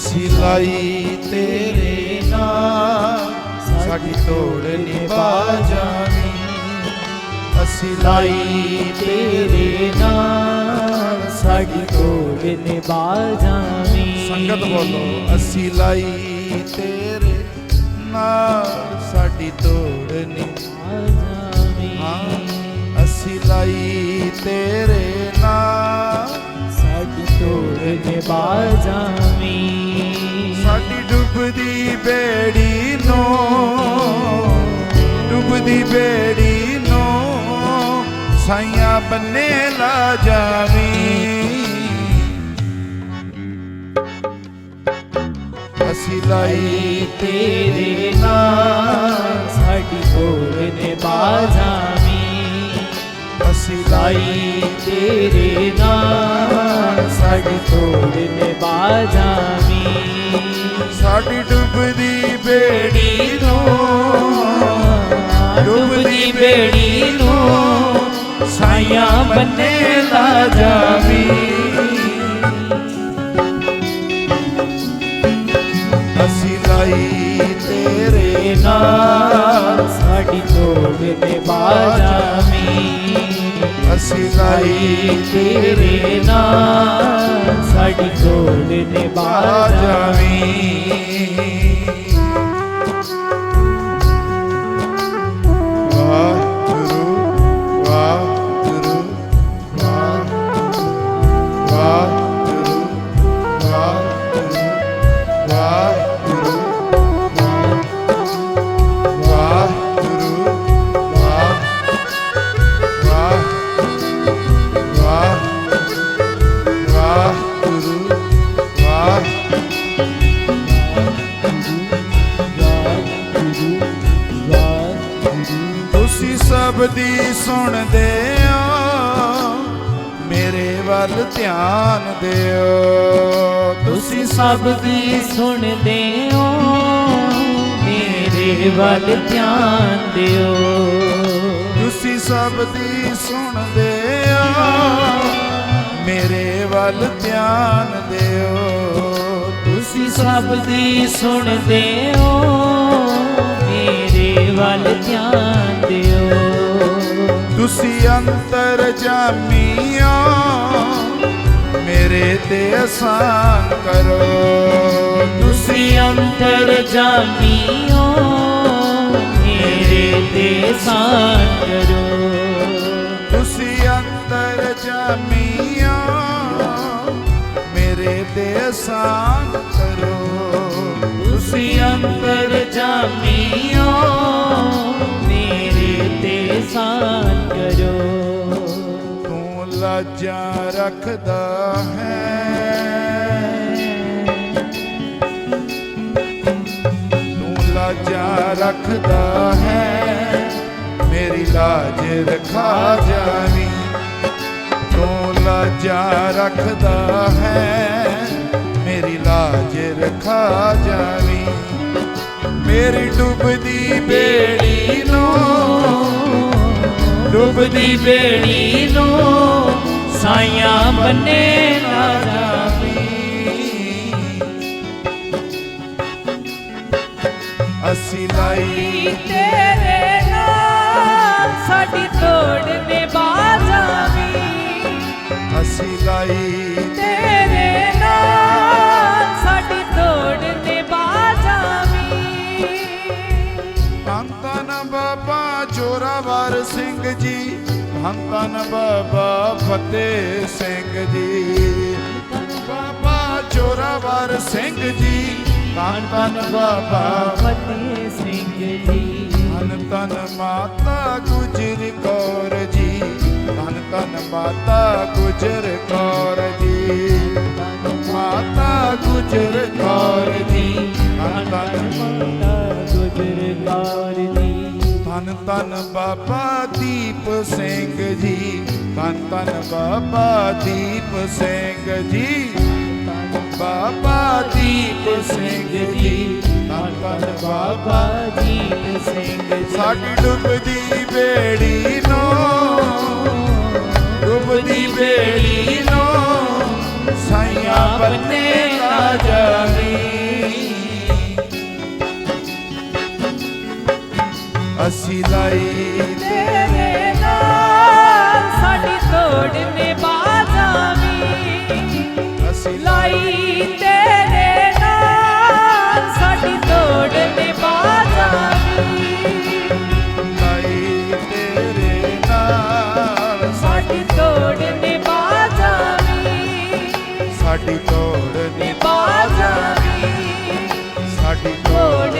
ਅਸੀਂ ਲਾਈ ਤੇਰੇ ਨਾਲ। ਸਾਡੀ ਤੋੜ ਨਿਭਾ ਜਾਵੀਂ। ਅਸੀਂ ਲਾਈ ਤੇਰੇ ਨਾਲ। ਸਾਡੀ ਤੋੜ ਨਿਭਾ ਜਾਵੀਂ। ਸੰਗਤ ਬੋਲੋ। ਅਸੀਂ ਲਾਈ ਤੇਰੇ ਨਾਲ। ਸਾਡੀ ਤੋੜ ਨਿਭਾ ਜਾਵੀਂ। ਹਾਂ। ਅਸੀਂ ਲਾਈ ਤੇਰੇ ਨਾਲ। ਸਾਡੀ ਤੋੜ ਨਿਭਾ ਜਾਵੀਂ। ਸਾਡੀ ਡੁੱਬਦੀ ਬੇੜੀ ਨੋ, ਡੁੱਬਦੀ ਬੇੜੀ ਨੂੰ, ਸਾਈਆਂ ਬੰਨੇ ਲਾ ਜਾਵੀਂ। ਅਸੀਂ ਲਾਈ ਤੇਰੇ ਨਾਲ, ਸਾਡੀ ਤੋੜ ਨੇ ਜਾਵੀਂ। ਅਸੀਂ ਲਾਈ ਤੇਰੇ ਨਾਲ, ਸਾਡੀ ਤੋੜ ਨੇ ਜਾਵੀਂ। ਡੁੱਬਦੀ ਬੇੜੀ ਨੂੰ ਡੁੱਬਦੀ ਬੇੜੀ ਨੂੰ ਸਾਈਆਂ ਬੰਨੇ ਲਾ ਜਾਵੀਂ। ਅਸੀਂ ਲਾਈ ਤੇਰੇ ਤੇਰੇ ਨਾਲ, ਸਾਡੀ ਤੋੜ ਨਿਭਾ ਜਾਵੀਂ ਅਸੀਂ ਲਾਈ ਤੇਰੇ ਨਾਲ, ਸਾਡੀ ਤੋੜ ਨਿਭਾ ਆ ਜਾਵੀਂ Yeah. ਵੱਲ ਧਿਆਨ ਦਿਓ। ਤੁਸੀਂ ਸਭ ਦੀ ਸੁਣਦੇ ਹੋ, ਮੇਰੇ ਵੱਲ ਧਿਆਨ ਦਿਓ। ਤੁਸੀਂ ਸਭ ਦੀ ਸੁਣਦੇ ਹੋ, ਮੇਰੇ ਵੱਲ ਧਿਆਨ ਦਿਓ। ਤੁਸੀਂ ਸਭ ਦੀ ਸੁਣਦੇ ਹੋ, ਮੇਰੇ ਵੱਲ ਧਿਆਨ ਦਿਓ। ਤੁਸੀਂ ਅੰਤਰ ਜਾਮੀਓ ਤੇ ਆਸਾਨ ਕਰੋ। ਤੁਸੀਂ ਅੰਤਰ ਜਾਮੀਓ ਮੇਰੇ ਤੇ ਸਾਨ ਕਰੋ। ਤੁਸੀਂ ਅੰਤਰ ਜਾਮੀਓ ਮੇਰੇ ਤੇ ਆਸਾਨ ਕਰੋ। ਤੁਸੀਂ ਅੰਤਰ ਜਾਮੀਓ ਮੇਰੇ ਤੇ ਸਾਨ ਕਰੋ। ਤੂੰ ਲਾਜਾਂ ਰੱਖਦਾ ਹੈ ਲਾਜਾਂ ਰੱਖਦਾ ਹੈ। ਮੇਰੀ ਲਾਜ ਰਖਾ ਜਾਵੀਂ ਤੂੰ ਲਾਜਾਂ ਰੱਖਦਾ ਹੈ? ਮੇਰੀ ਲਾਜ ਰਖਾ ਜਾਵੀਂ ਮੇਰੀ ਡੁੱਬਦੀ ਬੇੜੀ ਨੂੰ, ਡੁੱਬਦੀ ਬੇੜੀ ਨੂੰ ਸਾਈਆਂ ਬੰਨੇ ਨਾ ਜਾਵੀਂ ਅਸੀਂ ਲਾਈ ਤੇਰੇ ਨਾਲ ਸਾਡੀ ਤੋੜ ਨਿਭਾ ਜਾਵੀਂ ਅਸੀਂ ਲਾਈ ਤੇਰੇ ਨਾਲ ਸਾਡੀ ਤੋੜ ਨਿਭਾ ਜਾਵੀਂ ਧੰਨ ਧੰਨ ਬਾਬਾ ਜੋਰਾਵਰ ਸਿੰਘ ਜੀ ਧੰਨ ਧੰਨ ਬਾਬਾ ਫਤਿਹ ਸਿੰਘ ਜੀ। ਬਾਬਾ ਜੋਰਾਵਰ ਸਿੰਘ ਜੀ ਧੰਨ ਧੰਨ ਬਾਬਾ। ਫਤਿਹ ਸਿੰਘ ਜੀ। ਧੰਨ ਧੰਨ ਮਾਤਾ ਗੁਜਰ ਕੌਰ ਜੀ। ਧੰਨ ਧੰਨ ਮਾਤਾ ਗੁਜਰ ਕੌਰ ਜੀ। ਮਾਤਾ ਗੁਜਰ ਕੌਰ ਜੀ। ਧੰਨ ਧੰਨ ਗੁਜਰ ਕੌਰ ਦੀ ਧੰਨ ਧੰਨ ਬਾਬਾ ਦੀਪ ਸਿੰਘ ਜੀ। ਧੰਨ ਧੰਨ ਬਾਬਾ ਦੀਪ ਸਿੰਘ ਜੀ। ਬਾਬਾ ਦੀਪ ਸਿੰਘ ਜੀ। ਧੰਨ ਧੰਨ ਬਾਬਾ ਦੀਪ ਸਿੰਘ ਸਾਡੀ ਡੁੱਬਦੀ ਬੇੜੀ ਨੋ ਡੁੱਬਦੀ ਬੇੜੀ ਨੋ ਸਾਈਆਂ ਬੰਨੇ ਨਾ ਜਾਵੀ। ਅਸੀਂ ਲਈ ਤੇਰੇ ਨਾਲ ਸਾਡੀ ਤੋੜ ਨਿਭਾ ਜਾਵੀ। ਅਸੀਂ ਲਈ ਜਾਵੀਂ ਸਾਡੀ ਤੋੜ